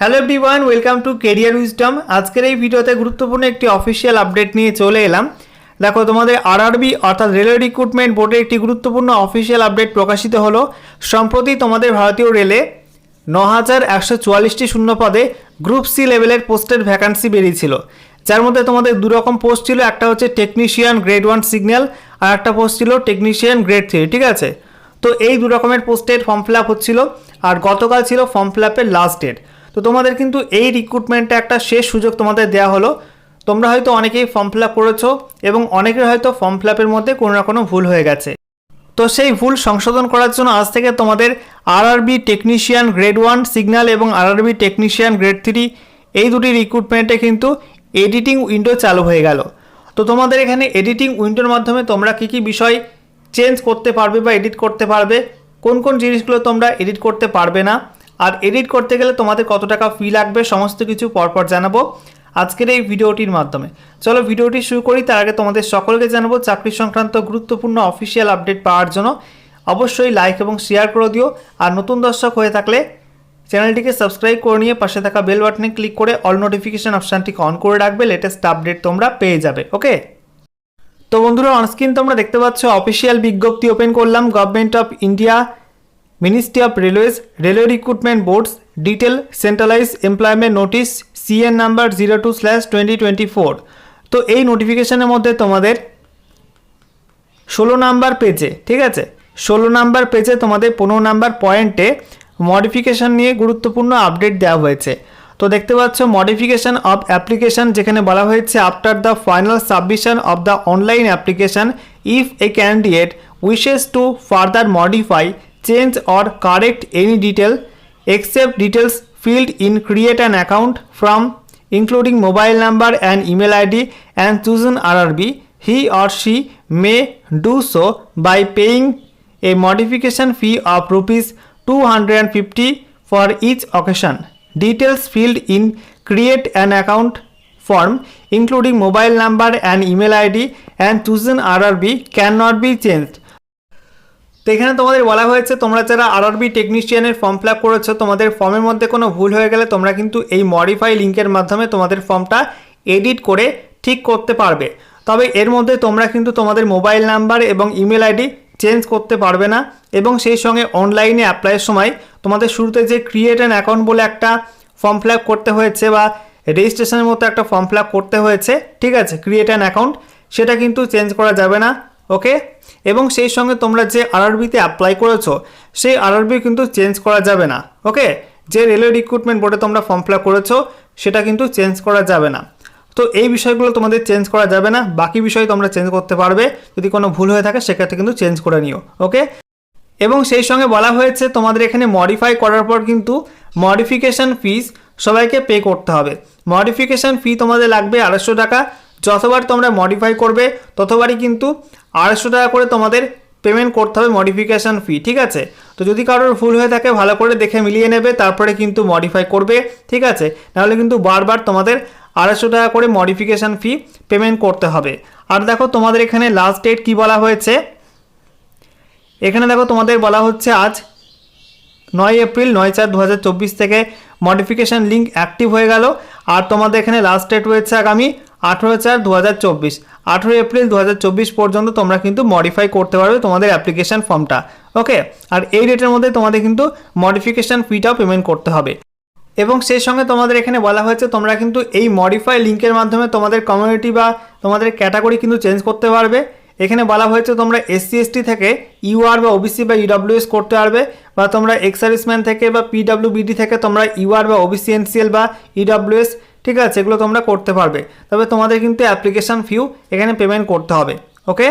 Hello everyone welcome to career wisdom আজকের এই ভিডিওতে গুরুত্বপূর্ণ একটি অফিসিয়াল আপডেট নিয়ে চলে এলাম। দেখো, তোমাদের আরআরবি অর্থাৎ রেলওয়ে রিক্রুটমেন্ট বোর্ডের একটি গুরুত্বপূর্ণ অফিসিয়াল আপডেট প্রকাশিত হলো। সম্প্রতি তোমাদের ভারতীয় রেলে ন হাজার একশো চুয়াল্লিশটি শূন্য পদে গ্রুপ সি লেভেলের পোস্টের ভ্যাকান্সি বেরিয়েছিল। যার মধ্যে তোমাদের দু রকম পোস্ট ছিল, একটা হচ্ছে টেকনিশিয়ান গ্রেড ওয়ান সিগন্যাল আর একটা পোস্ট ছিল টেকনিশিয়ান গ্রেড থ্রি ঠিক আছে? তো এই দু রকমের পোস্টের ফর্ম ফিল আপ হচ্ছিল আর গতকাল ছিল ফর্ম ফিল আপের লাস্ট ডেট তো তোমাদের কিন্তু এই রিক্রুটমেন্টে একটা শেষ সুযোগ তোমাদের দেওয়া হলো। তোমরা হয়তো অনেকেই ফর্ম ফিল আপ করেছ এবং অনেকের হয়তো ফর্ম ফিল আপের মধ্যে কোনো না কোনো ভুল হয়ে গেছে। তো সেই ভুল সংশোধন করার জন্য আজ থেকে তোমাদের RRB technician grade one signal এবং আরআরবি টেকনিশিয়ান গ্রেড থ্রি এই দুটি রিক্রুটমেন্টে কিন্তু এডিটিং উইন্ডো চালু হয়ে গেল। তো তোমাদের এখানে এডিটিং উইন্ডোর মাধ্যমে তোমরা কী কী বিষয় চেঞ্জ করতে পারবে বা এডিট করতে পারবে, কোন কোন জিনিসগুলো তোমরা এডিট করতে পারবে না আর এডিট করতে গেলে তোমাদের কত টাকা ফি লাগবে সমস্ত কিছু পরপর জানাব আজকের এই ভিডিওটির মাধ্যমে। চলো ভিডিওটি শুরু করি, তার আগে তোমাদের সকলকে জানাব, চাকরি সংক্রান্ত গুরুত্বপূর্ণ অফিসিয়াল আপডেট পাওয়ার জন্য অবশ্যই লাইক এবং শেয়ার করে দিও। আর নতুন দর্শক হয়ে থাকলে চ্যানেলটিকে সাবস্ক্রাইব করে নিয়ে পাশে থাকা বেল বাটনে ক্লিক করে অল নোটিফিকেশান অপশানটিকে অন করে রাখবে লেটেস্ট আপডেট তোমরা পেয়ে যাবে ওকে তো বন্ধুরা অনস্ক্রিন তোমরা দেখতে পাচ্ছ অফিসিয়াল বিজ্ঞপ্তি ওপেন করলাম government of India ministry of railways railway recruitment boards detail centralise employment notice CEN number zero two slash twenty twenty four তো এই নোটিফিকেশনের মধ্যে তোমাদের ষোলো নাম্বার পেজে ঠিক আছে? ষোলো নাম্বার পেজে তোমাদের পনেরো নাম্বার পয়েন্টে মডিফিকেশান নিয়ে গুরুত্বপূর্ণ আপডেট দেওয়া হয়েছে। তো দেখতে পাচ্ছ মডিফিকেশান অফ অ্যাপ্লিকেশান যেখানে বলা হয়েছে after the final submission of the online application if a candidate wishes to further modify change or correct any detail except details filled in create an account from including mobile number and email id and chosen RRB, he or she may do so by paying a modification fee of rupees 250 for each occasion. Details filled in create an account form including mobile number and email id and chosen RRB cannot be changed তো এখানে তোমাদের বলা হয়েছে, তোমরা যারা RRB টেকনিশিয়ানের form fill up করেছ, তোমাদের ফর্মের মধ্যে কোনো ভুল হয়ে গেলে তোমরা কিন্তু এই মডিফাই লিঙ্কের মাধ্যমে তোমাদের ফর্মটা এডিট করে ঠিক করতে পারবে। তবে এর মধ্যে তোমরা কিন্তু তোমাদের মোবাইল নাম্বার এবং ইমেল আইডি চেঞ্জ করতে পারবে না এবং সেই সঙ্গে অনলাইনে অ্যাপ্লাইয়ের সময় তোমাদের শুরুতে যে ক্রিয়েট অ্যান অ্যাকাউন্ট বলে একটা ফর্ম ফিল করতে হয়েছে বা রেজিস্ট্রেশনের মতো একটা ফর্ম ফিল করতে হয়েছে, ঠিক আছে ক্রিয়েট অ্যান অ্যাকাউন্ট সেটা কিন্তু চেঞ্জ করা যাবে না। ওকে? এবং সেই সঙ্গে তোমরা যে আরআরবিতে অ্যাপ্লাই করেছ, সেই আরআরবি কিন্তু চেঞ্জ করা যাবে না, ওকে? যে রেলওয়ে রিক্রুটমেন্ট বোর্ডে তোমরা ফর্ম ফিল করেছ, সেটা কিন্তু চেঞ্জ করা যাবে না। তো এই বিষয়গুলো তোমাদের চেঞ্জ করা যাবে না, বাকি বিষয় তোমরা চেঞ্জ করতে পারবে, যদি কোনো ভুল হয়ে থাকে সেক্ষেত্রে কিন্তু চেঞ্জ করে নিও, ওকে? এবং সেই সঙ্গে বলা হয়েছে তোমাদের এখানে মডিফাই করার পর কিন্তু মডিফিকেশান ফিস সবাইকে পে করতে হবে। মডিফিকেশান ফি তোমাদের লাগবে আড়াইশো টাকা যতবার তোমরা মডিফাই করবে, ততবারই কিন্তু আড়াইশো টাকা করে তোমাদের পেমেন্ট করতে হবে মডিফিকেশান ফি ঠিক আছে? তো যদি কারোর ভুল হয়ে থাকে, ভালো করে দেখে মিলিয়ে নেবে, তারপরে কিন্তু মডিফাই করবে, ঠিক আছে? নাহলে কিন্তু বারবার তোমাদের আড়াইশো টাকা করে মডিফিকেশান ফি পেমেন্ট করতে হবে। আর দেখো তোমাদের এখানে লাস্ট ডেট কি বলা হয়েছে? এখানে দেখো তোমাদের বলা হচ্ছে আজ নয় এপ্রিল, নয় চার দু থেকে মডিফিকেশান লিঙ্ক অ্যাক্টিভ হয়ে গেল। আর তোমাদের এখানে লাস্ট ডেট রয়েছে আগামী আঠেরো চার দু হাজার চব্বিশ। আঠেরো এপ্রিল দু হাজার চব্বিশ পর্যন্ত তোমরা কিন্তু মডিফাই করতে পারবে তোমাদের অ্যাপ্লিকেশান ফর্মটা ওকে আর এই ডেটের মধ্যে তোমাদের কিন্তু মডিফিকেশান ফিটাও পেমেন্ট করতে হবে। এবং সেই সঙ্গে তোমাদের এখানে বলা হয়েছে, তোমরা কিন্তু এই মডিফাই লিঙ্কের মাধ্যমে তোমাদের কমিউনিটি বা তোমাদের ক্যাটাগরি কিন্তু চেঞ্জ করতে পারবে। এখানে বলা হয়েছে, তোমরা এসসি এসটি থেকে ইউআর বা ওবিসি বা ইডব্লিউএস করতে পারবে বা তোমরা এক্সার্ভিসম্যান থেকে বা পিডব্লিউবিডি থেকে তোমরা ইউআর বা ওবিসি এনসিএল বা ইডব্লিউএস ঠিক আছে, এগুলো তোমরা করতে পারবে। তবে তোমাদের কিন্তু অ্যাপ্লিকেশান ফিউ এখানে পেমেন্ট করতে হবে ওকে